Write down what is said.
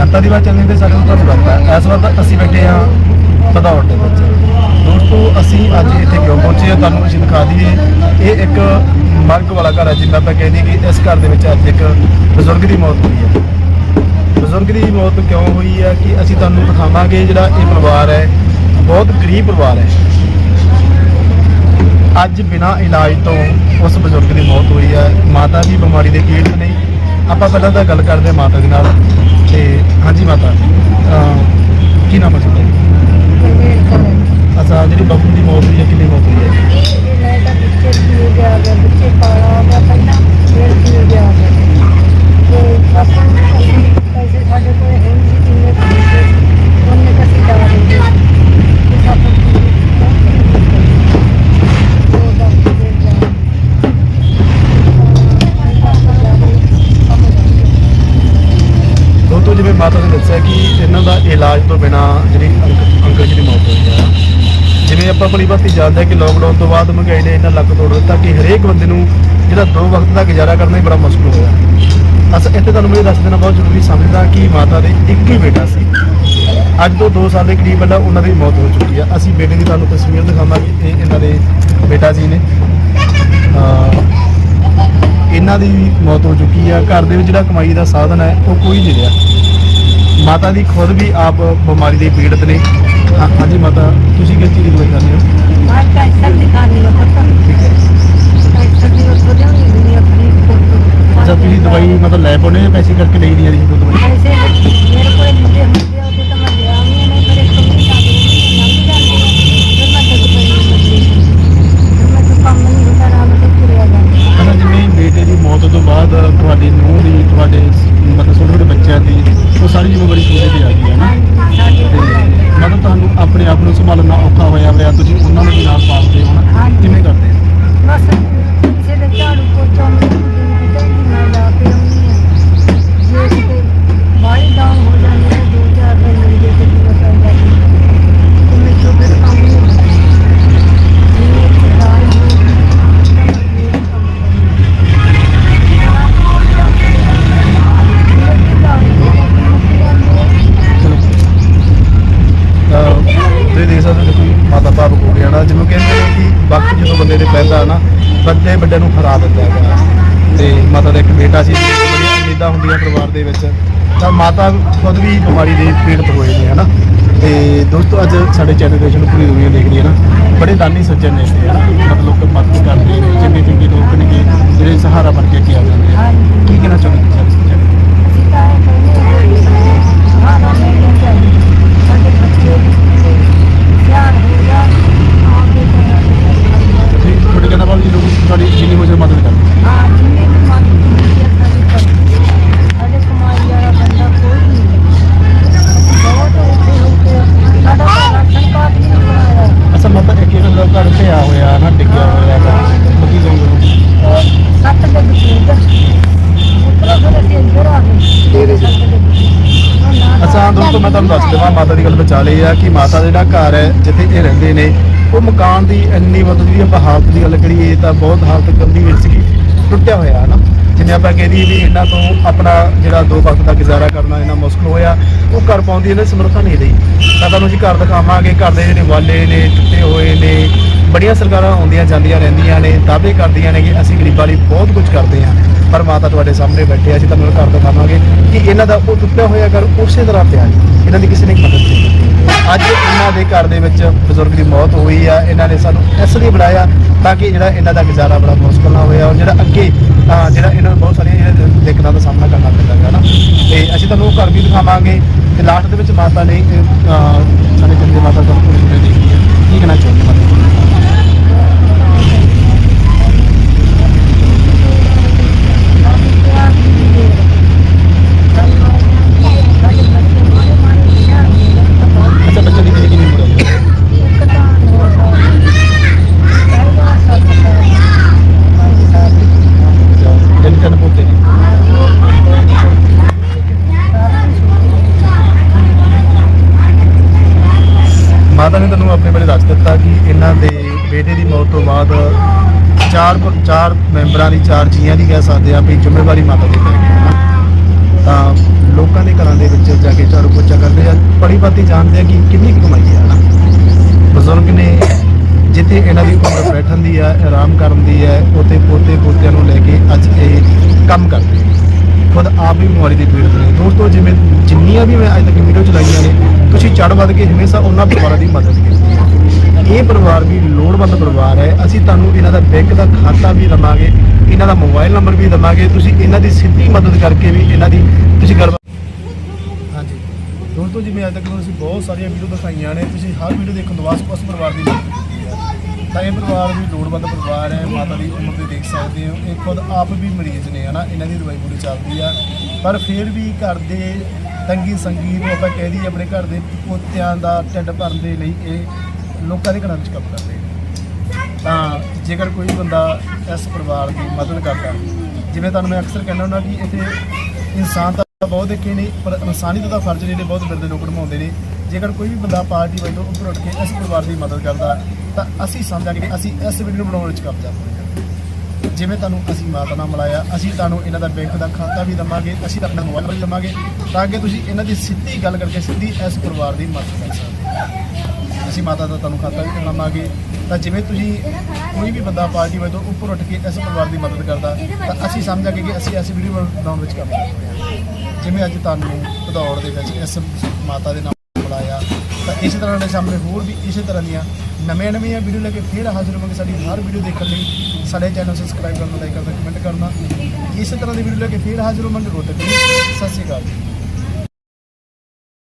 ਜਨਤਾ ਦੀ ਆਵਾਜ਼ ਚੱਲਣੀ ਤੇ ਸਾਡੇ ਨੂੰ ਤਾਂ ਹੈ। ਇਸ ਵਾਰ ਤਾਂ ਅਸੀਂ ਬੈਠੇ ਹਾਂ ਭਦੌੜ ਦੇ ਵਿੱਚ। ਦੋਸਤੋ, ਅਸੀਂ ਅੱਜ ਇੱਥੇ ਕਿਉਂ ਪਹੁੰਚੇ ਹਾਂ? ਤੁਹਾਨੂੰ ਅਸੀਂ ਦਿਖਾ ਦਈਏ। ਇਹ ਇੱਕ ਮਰਗ ਵਾਲਾ ਘਰ ਹੈ ਜਿੱਦਾਂ ਆਪਾਂ ਕਹਿੰਦੇ ਕਿ ਇਸ ਘਰ ਦੇ ਵਿੱਚ ਅੱਜ ਇੱਕ ਬਜ਼ੁਰਗ ਦੀ ਮੌਤ ਹੋਈ ਹੈ। ਬਜ਼ੁਰਗ ਦੀ ਮੌਤ ਕਿਉਂ ਹੋਈ ਹੈ ਕਿ ਅਸੀਂ ਤੁਹਾਨੂੰ ਦਿਖਾਵਾਂਗੇ ਜਿਹੜਾ ਇਹ ਪਰਿਵਾਰ ਹੈ। ਬਹੁਤ ਗਰੀਬ ਪਰਿਵਾਰ ਹੈ। ਅੱਜ ਬਿਨਾਂ ਇਲਾਜ ਤੋਂ ਉਸ ਬਜ਼ੁਰਗ ਦੀ ਮੌਤ ਹੋਈ ਹੈ। ਮਾਤਾ ਦੀ ਬਿਮਾਰੀ ਦੇ ਪੀੜਤ ਨਹੀਂ। ਆਪਾਂ ਪਹਿਲਾਂ ਤਾਂ ਗੱਲ ਕਰਦੇ ਹਾਂ ਮਾਤਾ ਦੇ ਨਾਲ। ਤੇ ਹਾਂਜੀ ਮਾਤਾ। ਅਹ ਕੀ ਨਾਮ ਹੈ ਤੁਹਾਡਾ? ਅੱਛਾ ਜਿਹੜੀ ਬਾਪੂ ਦੀ ਮੌਤ ਹੋਈ ਹੈ ਕਿੰਨੀ ਮੌਤ ਹੋਈ ਹੈ ਦੋਸਤੋ ਜਿਵੇਂ ਮਾਤਾ ਨੇ ਦੱਸਿਆ ਕਿ ਇਹਨਾਂ ਦਾ ਇਲਾਜ ਤੋਂ ਬਿਨਾ ਜਿਹੜੀ ਅੰਕ- ਅੰਕਲ ਜੀ ਦੀ ਮੌਤ ਹੋਈ ਹੈ। ਜਿਵੇਂ ਆਪਾਂ ਭਲੀ ਭਾਂਤੀ ਜਾਣਦੇ ਹਾਂ ਕਿ ਲੋਕਡਾਊਨ ਤੋਂ ਬਾਅਦ ਮਹਿੰਗਾਈ ਨੇ ਇੰਨਾ ਲੱਕ ਤੋੜ ਦਿੱਤਾ ਕਿ ਹਰੇਕ ਬੰਦੇ ਨੂੰ ਜਿਹੜਾ ਦੋ ਵਕਤ ਦਾ ਗੁਜ਼ਾਰਾ ਕਰਨਾ ਹੀ ਬੜਾ ਮੁਸ਼ਕਲ ਹੋਇਆ। ਅਸ ਇੱਥੇ ਤੁਹਾਨੂੰ ਮੈਂ ਇਹ ਦੱਸ ਦੇਣਾ ਬਹੁਤ ਜ਼ਰੂਰੀ ਸਮਝਦਾ ਕਿ ਮਾਤਾ ਦੇ ਇੱਕ ਹੀ ਬੇਟਾ ਸੀ। ਅੱਜ ਤੋਂ 2 ਸਾਲ ਦੇ ਕਰੀਬ ਪਹਿਲਾਂ ਉਹਨਾਂ ਦੀ ਮੌਤ ਹੋ ਚੁੱਕੀ ਆ ਅਸੀਂ ਬੇਟੇ ਦੀ ਤੁਹਾਨੂੰ ਤਸਵੀਰ ਦਿਖਾਵਾਂਗੇ ਇਹ ਇਹਨਾਂ ਦੇ ਬੇਟਾ ਜੀ ਨੇ। ਅਹ, ਇਹਨਾਂ ਦੀ ਵੀ ਮੌਤ ਹੋ ਚੁੱਕੀ ਆ ਘਰ ਦੇ ਵਿੱਚ ਜਿਹੜਾ ਕਮਾਈ ਦਾ ਸਾਧਨ ਹੈ, ਉਹ ਕੋਈ ਨਹੀਂ ਰਿਹਾ। ਮਾਤਾ ਦੀ ਖੁਦ ਵੀ ਆਪ ਬਿਮਾਰੀ ਦੇ ਪੀੜਤ ਨੇ। ਹਾਂ- ਹਾਂਜੀ ਮਾਤਾ ਤੁਸੀਂ ਕਿਸ ਚੀਜ਼ ਦੀ ਦਵਾਈ ਖਾਂਦੇ ਹੋ? ਹੈ। ਅੱਛਾ ਤੁਸੀਂ ਦਵਾਈ ਮਤਲਬ ਲੈ ਪਾਉਣੇ ਜਾਂ ਪੈਸੇ ਕਰਕੇ ਲਈ ਨਹੀਂ ਆ ਰਹੀ ਕੋਈ ਦਵਾਈ ਅੱਛਾ ਜਿਵੇਂ ਬੇਟੇ ਦੀ ਮੌਤ ਤੋਂ ਬਾਅਦ ਤੁਹਾਡੀ ਨੂੰਹ ਦੀ ਤੁਹਾਡੇ ਉਹ ਸਾਰੀ ਜ਼ਿੰਮੇਵਾਰੀ ਤੁਹਾਡੇ ਤੇ ਆ ਗਈ ਹੈ ਨਾ? ਤੇ ਮਤਲਬ ਤੁਹਾਨੂੰ ਆਪਣੇ ਆਪ ਨੂੰ ਸੰਭਾਲਣਾ ਔਖਾ ਹੋਇਆ ਹੋਇਆ ਤੁਸੀਂ ਉਹਨਾਂ ਨੂੰ ਵੀ ਨਾਲ ਪਾਲਦੇ ਹੋ ਭਾਵੁਕ ਜਿਹਨੂੰ ਕਹਿੰਦੇ ਨੇ ਕਿ ਵਕਤ ਜਦੋਂ ਬੰਦੇ ਦੇ ਪੈਂਦਾ ਨਾ, ਬੱਚੇ ਵੱਡੇ ਨੂੰ ਹਰਾ ਦਿੰਦਾ ਹੈਗਾ। ਤੇ ਮਾਤਾ ਦਾ ਇੱਕ ਬੇਟਾ ਸੀ ਬੜੀਆਂ ਉਮੀਦਾਂ ਹੁੰਦੀਆਂ ਪਰਿਵਾਰ ਦੇ ਵਿੱਚ। ਤਾਂ ਮਾਤਾ ਖੁਦ ਵੀ ਬਿਮਾਰੀ ਦੇ ਪੀੜਤ ਹੋਏ ਨੇ, ਹਨਾ? ਤੇ ਦੋਸਤੋ, ਅੱਜ ਸਾਡੇ ਚੈਨਲ ਦੇ ਵਿੱਚ ਪੂਰੀ ਦੁਨੀਆ ਦੇਖਦੀ ਹੈ ਨਾ। ਬੜੇ ਦਾਨੀ ਸੱਜਣ ਨੇ ਇੱਥੇ, ਹਨਾ? ਮਤਲਬ ਲੋਕ ਮਦਦ ਕਰਦੇ ਨੇ ਚੰਗੇ ਚੰਗੇ ਲੋਕ ਨੇ ਜਿਹੜੇ ਸਹਾਰਾ ਬਣ ਕੇ ਅੱਗੇ ਆ ਜਾਂਦੇ ਆ ਕੀ ਕਹਿਣਾ ਚਾਹੁੰਦੇ ਤੁਸੀਂ ਇਸ ਸੱਜਣ ਨੂੰ? ਅਸੀਂ ਤਾਂ ਇਹ ਕਹਿੰਦੇ ਹਾਂ ਹਾਂ ਨਹੀਂ ਚਾਹੀਦੀ ਸਾਡੇ ਬੱਚੇ ਵੀ ਧਿਆਨ ਹੋ ਜਾ ਆਗੇ ਤੁਸੀਂ ਤੁਹਾਡੇ ਕਹਿੰਦਾ ਬਾਬੂ ਜੀ ਲੋਕ ਤੁਹਾਡੀ ਜਿੰਨੀ ਹੋ ਜਾਵੇ ਮਦਦ ਕਰਦੇ ਹਾਂ ਜਿੰਨੇ ਵੀ ਮਨ ਹੁੰਦੀ ਹੈ ਸਾਡੀ ਕਰਦੀ ਸਾਡੇ ਕਮਾਈ ਵਾਲਾ ਬੰਦਾ ਕੋਈ ਨਹੀਂ ਬਹੁਤ ਔਖੇ ਹੋ ਕੇ ਸਾਡਾ ਤਾਂ ਰਾਸ਼ਨ ਕਾਰਡ ਵੀ ਨਹੀਂ ਬਣਾਇਆ ਅੱਛਾ ਮਤਲਬ ਇੱਕ ਇਹਨਾਂ ਦਾ ਘਰ ਢਿਆ ਹੋਇਆ ਨਾ ਡਿੱਗਿਆ ਹੋਇਆ ਤਾਂ ਮੱਕੀ ਦੋਗੇ ਉਹ ਸੱਤ ਦੇ ਬਜ਼ੁਰਗ ਉੱਪਰੋਂ ਫਿਰ ਅਸੀਂ ਇੱਧਰ ਆ ਗਏ ਤੇਰੇ ਸੱਤ ਦੇ ਬਜ਼ੁਰਗ ਅੱਛਾ ਦੋਸਤੋ ਮੈਂ ਤੁਹਾਨੂੰ ਦੱਸ ਦੇਵਾਂ ਮਾਤਾ ਦੀ ਗੱਲ ਬਚਾ ਲਈ ਆ ਕਿ ਮਾਤਾ ਦਾ ਜਿਹੜਾ ਘਰ ਹੈ ਜਿੱਥੇ ਇਹ ਰਹਿੰਦੇ ਨੇ ਉਹ ਮਕਾਨ ਦੀ ਇੰਨੀ ਮਤਲਬ ਜਿਹੜੀ ਆਪਾਂ ਹਾਲਤ ਦੀ ਗੱਲ ਕਰੀਏ ਤਾਂ ਬਹੁਤ ਹਾਲਤ ਗੰਦੀ ਵਿੱਚ ਸੀਗੀ ਟੁੱਟਿਆ ਹੋਇਆ ਨਾ ਜਿਵੇਂ ਆਪਾਂ ਕਹਿ ਦਈਏ ਵੀ ਇਹਨਾਂ ਤੋਂ ਆਪਣਾ ਜਿਹੜਾ ਦੋ ਵਕਤ ਦਾ ਗੁਜ਼ਾਰਾ ਕਰਨਾ ਇਹਨਾਂ ਮੁਸ਼ਕਲ ਹੋਇਆ ਉਹ ਕਰ ਪਾਉਂਦੀ ਇਹਨੇ ਸਮਰੱਥਾ ਨਹੀਂ ਰਹੀ। ਤਾਂ ਤੁਹਾਨੂੰ ਅਸੀਂ ਘਰ ਦਿਖਾਵਾਂਗੇ ਘਰ ਦੇ ਜਿਹੜੇ ਵਾਲੇ ਨੇ ਟੁੱਟੇ ਹੋਏ ਨੇ ਬੜੀਆਂ ਸਰਕਾਰਾਂ ਆਉਂਦੀਆਂ ਜਾਂਦੀਆਂ ਰਹਿੰਦੀਆਂ ਨੇ ਦਾਅਵੇ ਕਰਦੀਆਂ ਨੇ ਕਿ ਅਸੀਂ ਗਰੀਬਾਂ ਲਈ ਬਹੁਤ ਕੁਝ ਕਰਦੇ ਹਾਂ ਪਰ ਮਾਤਾ ਤੁਹਾਡੇ ਸਾਹਮਣੇ ਬੈਠੇ ਆ, ਅਸੀਂ ਤੁਹਾਨੂੰ ਘਰ ਦਿਖਾਵਾਂਗੇ ਕਿ ਇਹਨਾਂ ਦਾ ਉਹ ਟੁੱਟਿਆ ਹੋਇਆ ਘਰ ਉਸੇ ਤਰ੍ਹਾਂ ਪਿਆ ਜੀ ਇਹਨਾਂ ਦੀ ਕਿਸੇ ਨੇ ਮਦਦ ਨਹੀਂ ਕੀਤੀ। ਅੱਜ ਇਹਨਾਂ ਦੇ ਘਰ ਦੇ ਵਿੱਚ ਬਜ਼ੁਰਗ ਦੀ ਮੌਤ ਹੋਈ ਆ। ਇਹਨਾਂ ਨੇ ਸਾਨੂੰ ਇਸ ਲਈ ਬੁਲਾਇਆ ਤਾਂ ਕਿ ਜਿਹੜਾ ਇਹਨਾਂ ਦਾ ਗੁਜ਼ਾਰਾ ਬੜਾ ਮੁਸ਼ਕਲ ਨਾਲ ਹੋਇਆ ਔਰ ਜਿਹੜਾ ਅੱਗੇ ਜਿਹੜਾ ਇਹਨਾਂ ਨੂੰ ਬਹੁਤ ਸਾਰੀਆਂ ਜਿਹੜੇ ਦਿੱਕਤਾਂ ਦਾ ਸਾਹਮਣਾ ਕਰਨਾ ਪੈਂਦਾ ਹੈ ਨਾ। ਤੇ ਅਸੀਂ ਤੁਹਾਨੂੰ ਉਹ ਘਰ ਵੀ ਦਿਖਾਵਾਂਗੇ ਤੇ ਲਾਸਟ ਦੇ ਵਿੱਚ ਮਾਤਾ ਨੇ ਸਾਡੇ ਚੰਗੇ ਮਾਤਾ ਦਾ ਪੂਰੀ ਹੈ ਕੀ ਕਹਿਣਾ ਚਾਹੁੰਦੇ ਮਾਤਾ ਅੱਛਾ ਬੱਚੇ ਦੀ ਕਿੰਨੀ ਉਮਰ ਹੈ ਤਿੰਨ ਤਿੰਨ ਪੁੱਤੇ ਨੇ ਮਾਤਾ ਨੇ ਤੁਹਾਨੂੰ ਆਪਣੇ ਬਾਰੇ ਦੱਸ ਦਿੱਤਾ ਕਿ ਇਹਨਾਂ ਦੇ ਬੇਟੇ ਦੀ ਮੌਤ ਤੋਂ ਬਾਅਦ ਚਾਰ ਚਾਰ ਮੈਂਬਰਾਂ ਦੀ, ਚਾਰ ਜੀਆਂ ਦੀ ਕਹਿ ਸਕਦੇ ਆ ਵੀ ਜ਼ਿੰਮੇਵਾਰੀ ਮਾਤਾ ਦੀ ਪੈ ਗਈ ਹੈ ਤਾਂ ਲੋਕਾਂ ਦੇ ਘਰਾਂ ਦੇ ਵਿੱਚ ਜਾ ਕੇ ਝਾੜੂ ਪੋਚਾ ਕਰਦੇ ਆ। ਬੜੀ ਬਾਤੀ ਜਾਣਦੇ ਆ ਕਿ ਕਿੰਨੀ ਕੁ ਕਮਾਈ ਆ ਨਾ। ਬਜ਼ੁਰਗ ਨੇ ਜਿੱਥੇ ਇਹਨਾਂ ਦੀ ਉਮਰ ਬੈਠਣ ਦੀ ਆ ਆਰਾਮ ਕਰਨ ਦੀ ਹੈ, ਉੱਥੇ ਪੋਤੇ ਪੋਤਿਆਂ ਨੂੰ ਲੈ ਕੇ ਅੱਜ ਇਹ ਕੰਮ ਕਰਦੇ ਖੁਦ ਆਪ ਵੀ ਬਿਮਾਰੀ ਦੀ ਪੀੜਤ ਨੇ। ਦੋਸਤੋ, ਜਿਵੇਂ ਜਿੰਨੀਆਂ ਵੀ ਮੈਂ ਅੱਜ ਤੱਕ ਵੀਡੀਓ ਚਲਾਈਆਂ ਨੇ, ਤੁਸੀਂ ਚੜ੍ਹ ਵੱਧ ਕੇ ਹਮੇਸ਼ਾ ਉਹਨਾਂ ਪਰਿਵਾਰਾਂ ਦੀ ਮਦਦ ਕੀਤੀ ਇਹ ਪਰਿਵਾਰ ਵੀ ਲੋੜਵੰਦ ਪਰਿਵਾਰ ਹੈ। ਅਸੀਂ ਤੁਹਾਨੂੰ ਇਹਨਾਂ ਦਾ ਬੈਂਕ ਦਾ ਖਾਤਾ ਵੀ ਦਵਾਂਗੇ, ਇਹਨਾਂ ਦਾ ਮੋਬਾਈਲ ਨੰਬਰ ਵੀ ਦਵਾਂਗੇ। ਤੁਸੀਂ ਇਹਨਾਂ ਦੀ ਸਿੱਧੀ ਮਦਦ ਕਰਕੇ ਵੀ ਇਹਨਾਂ ਦੀ ਤੁਸੀਂ ਗੱਲਬਾਤ ਹਾਂਜੀ। ਦੋਸਤੋ ਜਿਵੇਂ ਅੱਜ ਤੱਕ ਅਸੀਂ ਬਹੁਤ ਸਾਰੀਆਂ ਵੀਡੀਓ ਦਿਖਾਈਆਂ ਨੇ, ਤੁਸੀਂ ਹਰ ਵੀਡੀਓ ਦੇਖਣ ਤੋਂ ਬਾਅਦ ਉਸ ਪਰਿਵਾਰ ਦੀ ਮਦਦ ਕੀਤੀ ਹੈ। ਤਾਂ ਇਹ ਪਰਿਵਾਰ ਵੀ ਲੋੜਵੰਦ ਪਰਿਵਾਰ ਹੈ, ਮਾਤਾ ਦੀ ਉਮਰ ਤੇ ਦੇਖ ਸਕਦੇ ਹੋ। ਇਹ ਖੁਦ ਆਪ ਵੀ ਮਰੀਜ਼ ਨੇ, ਹਨਾ? ਇਹਨਾਂ ਦੀ ਦਵਾਈ ਪੂਰੀ ਚੱਲਦੀ ਆ। ਪਰ ਫਿਰ ਵੀ ਘਰ ਦੇ ਤੰਗੀ ਸੰਗੀਤ ਨੂੰ ਆਪਾਂ ਕਹਿ ਦਈਏ, ਆਪਣੇ ਘਰ ਦੇ ਪੋਤਿਆਂ ਦਾ ਢਿੱਡ ਭਰਨ ਦੇ ਲਈ ਇਹ ਲੋਕਾਂ ਦੇ ਘਰਾਂ ਵਿੱਚ ਕੰਮ ਕਰਦੇ ਨੇ। ਤਾਂ ਜੇਕਰ ਕੋਈ ਬੰਦਾ ਇਸ ਪਰਿਵਾਰ ਦੀ ਮਦਦ ਕਰਦਾ, ਜਿਵੇਂ ਤੁਹਾਨੂੰ ਮੈਂ ਅਕਸਰ ਕਹਿੰਦਾ ਹੁੰਦਾ ਕਿ ਇੱਥੇ ਇਨਸਾਨ ਤਾਂ ਬਹੁਤ ਦੇਖੇ ਨੇ, ਪਰ ਇਨਸਾਨੀਅਤ ਦਾ ਫਰਜ਼ ਜਿਹੜੇ ਬਹੁਤ ਬਿਰਦੇ ਲੋਕ ਨਿਭਾਉਂਦੇ ਨੇ। ਜੇਕਰ ਕੋਈ ਵੀ ਬੰਦਾ ਪਾਰਟੀ ਵੱਲੋਂ ਉੱਪਰ ਉੱਠ ਕੇ ਇਸ ਪਰਿਵਾਰ ਦੀ ਮਦਦ ਕਰਦਾ, ਤਾਂ ਅਸੀਂ ਸਮਝਾਂਗੇ ਕਿ ਅਸੀਂ ਇਸ ਵੀਡੀਓ ਨੂੰ ਬਣਾਉਣ ਵਿੱਚ ਕਬਜ਼ਾ ਕਰਾਂਗੇ ਜਿਵੇਂ ਤੁਹਾਨੂੰ ਅਸੀਂ ਮਾਤਾ ਨਾਲ ਮਿਲਾਇਆ, ਅਸੀਂ ਤੁਹਾਨੂੰ ਇਹਨਾਂ ਦਾ ਬੈਂਕ ਦਾ ਖਾਤਾ ਵੀ ਦਵਾਂਗੇ, ਅਸੀਂ ਆਪਣਾ ਮੋਬਾਈਲ ਵੀ ਦਵਾਂਗੇ, ਤਾਂ ਕਿ ਤੁਸੀਂ ਇਹਨਾਂ ਦੀ ਸਿੱਧੀ ਗੱਲ ਕਰਕੇ ਸਿੱਧੀ ਇਸ ਪਰਿਵਾਰ ਦੀ ਮਦਦ ਕਰ ਸਕਦੇ ਅਸੀਂ ਮਾਤਾ ਦਾ ਤੁਹਾਨੂੰ ਖਾਤਾ ਵੀ ਦਵਾਂਗੇ ਤਾਂ ਜਿਵੇਂ ਤੁਸੀਂ ਕੋਈ ਵੀ ਬੰਦਾ ਪਾਰਟੀ ਵੱਲੋਂ ਉੱਪਰ ਉੱਠ ਕੇ ਇਸ ਪਰਿਵਾਰ ਦੀ ਮਦਦ ਕਰਦਾ, ਤਾਂ ਅਸੀਂ ਸਮਝਾਂਗੇ ਕਿ ਅਸੀਂ ਐਸੀ ਵੀਡੀਓ ਬਣਾਉਣ ਵਿੱਚ ਕੰਮ ਕਰ ਜਿਵੇਂ ਅੱਜ ਤੁਹਾਨੂੰ ਭਦੌੜ ਦੇ ਵਿੱਚ ਇਸ ਮਾਤਾ ਦੇ ਨਾਮ ਬੁਲਾਇਆ, ਤਾਂ ਇਸੇ ਤਰ੍ਹਾਂ ਦੇ ਸਾਹਮਣੇ ਹੋਰ ਵੀ ਇਸੇ ਤਰ੍ਹਾਂ ਦੀਆਂ ਨਵੀਆਂ ਨਵੀਆਂ ਵੀਡੀਓ ਲੈ ਕੇ ਫਿਰ ਹਾਜ਼ਰ ਹੋਵਾਂਗੇ। ਸਾਡੀ ਹਰ ਵੀਡੀਓ ਦੇਖਣ ਲਈ ਸਾਡੇ ਚੈਨਲ ਸਬਸਕ੍ਰਾਈਬ ਕਰਨਾ, ਲਾਈਕ ਕਰਨਾ, ਕਮੈਂਟ ਕਰਨਾ, ਇਸੇ ਤਰ੍ਹਾਂ ਦੀ ਵੀਡੀਓ ਲੈ ਕੇ ਫਿਰ ਹਾਜ਼ਰ ਹੋਵਾਂਗੇ। ਰੋਟਕ ਸਤਿ ਸ਼੍ਰੀ ਅਕਾਲ ਜੀ।